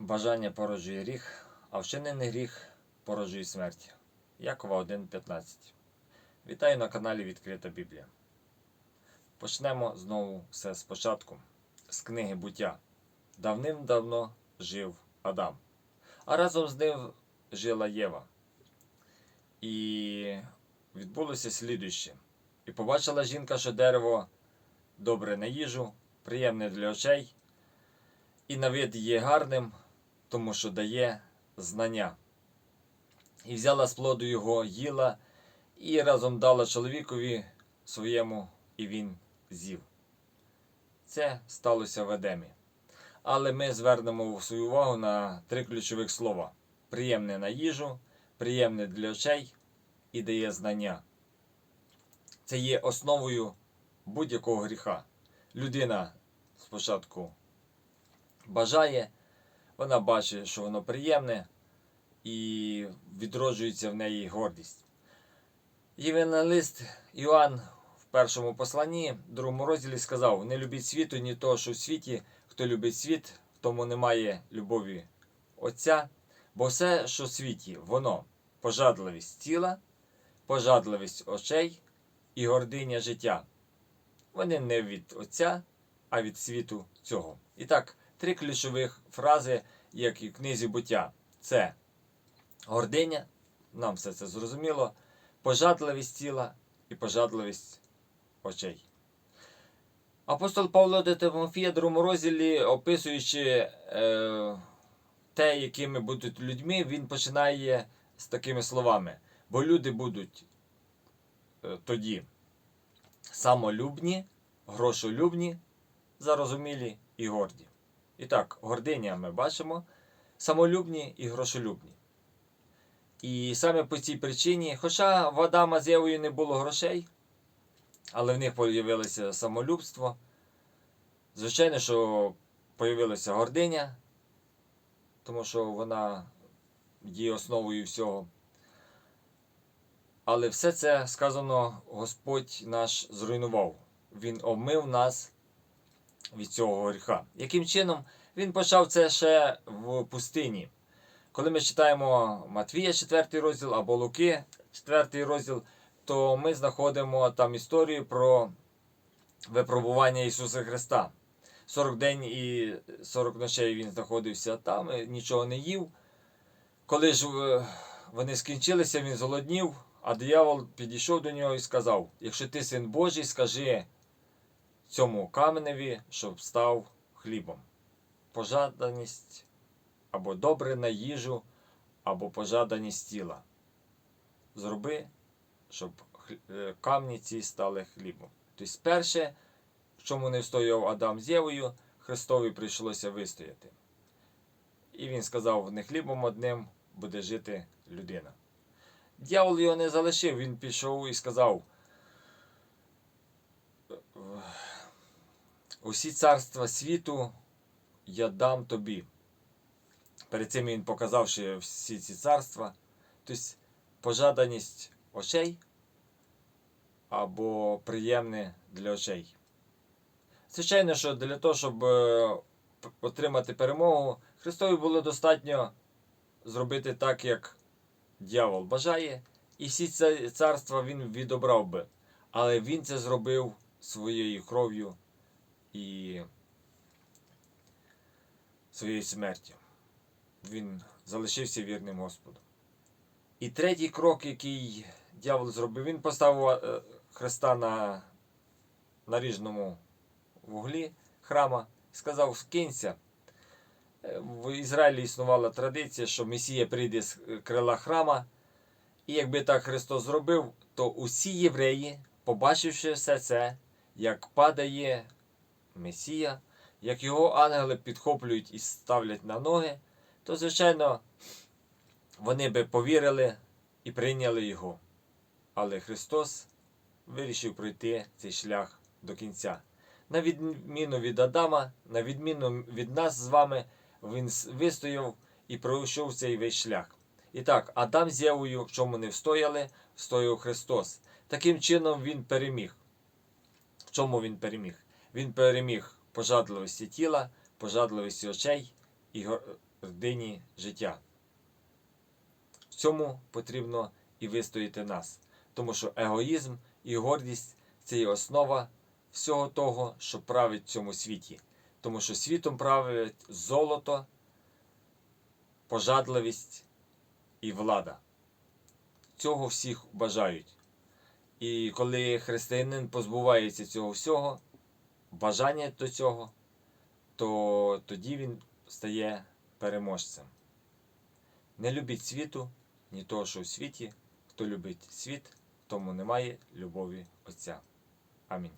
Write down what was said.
Бажання породжує гріх, а вчинений гріх породжує смерть. Якова 1.15. Вітаю на каналі Відкрита Біблія. Почнемо знову все спочатку. З книги буття. Давним-давно жив Адам, а разом з ним жила Єва. І відбулося слідуще. І побачила жінка, що дерево добре на їжу, приємне для очей, і на вид є гарним, тому що дає знання. І взяла з плоду його, їла, і разом дала чоловікові своєму, і він з'їв. Це сталося в Едемі. Але ми звернемо свою увагу на три ключових слова: приємне на їжу, приємне для очей і дає знання. Це є основою будь-якого гріха. Людина спочатку бажає, вона бачить, що воно приємне, і відроджується в неї гордість. Євангелист Іоанн в першому посланні, другому розділі сказав: Не любіть світу, ні того, що в світі, хто любить світ, тому немає любові Отця. Бо все, що в світі, воно пожадливість тіла, пожадливість очей і гординя життя. Вони не від Отця, а від світу цього. І так, три ключових фрази, як і в книзі буття: це гординя, нам все це зрозуміло, пожадливість тіла і пожадливість очей. Апостол Павло до Тимофія, другому розділі, описуючи е, те, якими будуть людьми, він починає з такими словами. Бо люди будуть е, тоді самолюбні, грошолюбні, зарозумілі і горді. І так, гординя ми бачимо, самолюбні і грошолюбні. І саме по цій причині, хоча в Адама з Євою не було грошей, але в них з'явилося самолюбство. Звичайно, що з'явилася гординя, тому що вона є основою всього. Але все це сказано Господь наш зруйнував. Він обмив нас від цього гріха. Яким чином він почав це ще в пустині? Коли ми читаємо Матвія, 4 розділ або Луки, 4 розділ, то ми знаходимо там історію про випробування Ісуса Христа. 40 день і 40 ночей він знаходився там, нічого не їв. Коли ж е, вони скінчилися, він зголоднів, а диявол підійшов до нього і сказав: Якщо ти син Божий, скажи цьому каменеві, щоб став хлібом. Пожаданість або добре на їжу, або пожаданість тіла. Зроби, щоб е, камні ці стали хлібом. Тобто, перше, чому не встояв Адам з Євою, Христові прийшлося вистояти. І він сказав: не хлібом одним буде жити людина. Дьявол його не залишив, він пішов і сказав. Усі царства світу я дам тобі. Перед цим він показав, що всі ці царства, тобто пожаданість очей або приємне для очей. Звичайно, що для того, щоб е, отримати перемогу, Христові було достатньо зробити так, як дьявол бажає, і всі ці царства він відобрав би. Але він це зробив своєю кров'ю і своєю смертю. Він залишився вірним Господу. І третій крок, який дьявол зробив, він поставив е, Христа на наріжному вуглі храма і сказав: скинься. Е, В Ізраїлі існувала традиція, що Месія прийде з крила храма. І якби так Христос зробив, то усі євреї, побачивши все це, як падає Месія, як його ангели підхоплюють і ставлять на ноги, то, звичайно, вони би повірили і прийняли його. Але Христос вирішив пройти цей шлях до кінця. На відміну від Адама, на відміну від нас з вами, він вистояв і пройшов цей весь шлях. І так, Адам з Євою, в чому не встояли, встояв Христос. Таким чином він переміг. В чому він переміг? Він переміг пожадливості тіла, пожадливості очей і гордині життя. В цьому потрібно і вистояти нас, тому що егоїзм і гордість це є основа всього того, що править в цьому світі. Тому що світом править золото, пожадливість і влада. Цього всіх бажають. І коли християнин позбувається цього всього, бажання до цього, то тоді він стає переможцем. Не любіть світу, ні того, що у світі. Хто любить світ, тому немає любові Отця. Амінь.